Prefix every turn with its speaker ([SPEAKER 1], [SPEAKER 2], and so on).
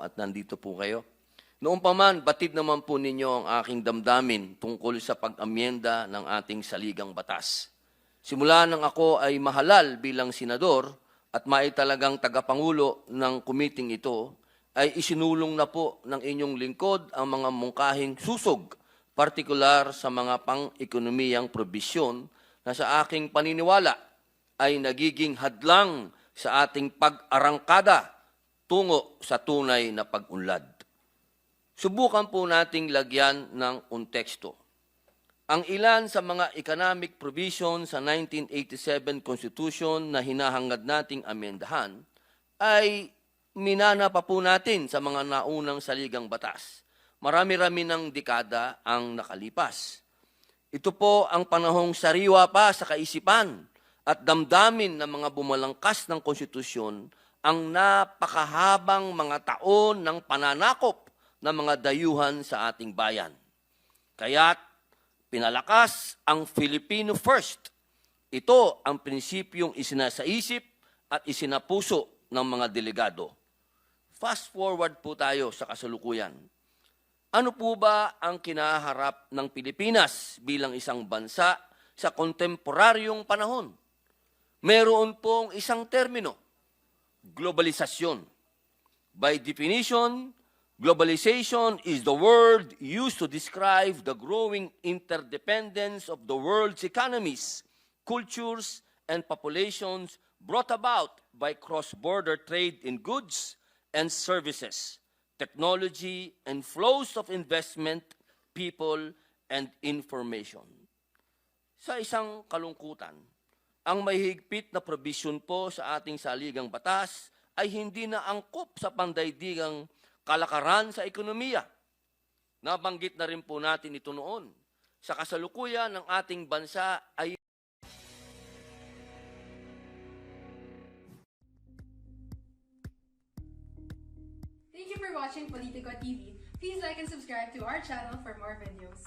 [SPEAKER 1] at nandito po kayo. Noong pa man, batid naman po ninyo ang aking damdamin tungkol sa pag-amyenda ng ating saligang batas. Simula nang ako ay mahalal bilang senador at maitalagang tagapangulo ng kumiting ito, ay isinulong na po ng inyong lingkod ang mga mungkahing susog, partikular sa mga pang-ekonomiyang probisyon na sa aking paniniwala ay nagiging hadlang sa ating pag-arangkada tungo sa tunay na pag-unlad. Subukan po nating lagyan ng konteksto. Ang ilan sa mga economic provisions sa 1987 Constitution na hinahangad nating amendahan ay minana pa po natin sa mga naunang saligang batas. Marami-rami ng dekada ang nakalipas. Ito po ang panahong sariwa pa sa kaisipan at damdamin ng mga bumalangkas ng konstitusyon ang napakahabang mga taon ng pananakop ng mga dayuhan sa ating bayan. Kaya't pinalakas ang Filipino First. Ito ang prinsipyong isinasaisip at isinapuso ng mga delegado. Fast forward po tayo sa kasalukuyan. Ano po ba ang kinaharap ng Pilipinas bilang isang bansa sa kontemporaryong panahon? Meron pong isang termino, globalisasyon. By definition, globalization is the word used to describe the growing interdependence of the world's economies, cultures, and populations brought about by cross-border trade in goods and services, technology, and flows of investment, people, and information. Sa isang kalungkutan, ang mahigpit na provision po sa ating saligang batas ay hindi na angkop sa pandaigdigang kalakaran sa ekonomiya. Nabanggit na rin po natin ito noon. Sa kasalukuyan ng ating bansa ay
[SPEAKER 2] Thank you for watching Politico TV. Please like and subscribe to our channel for more videos.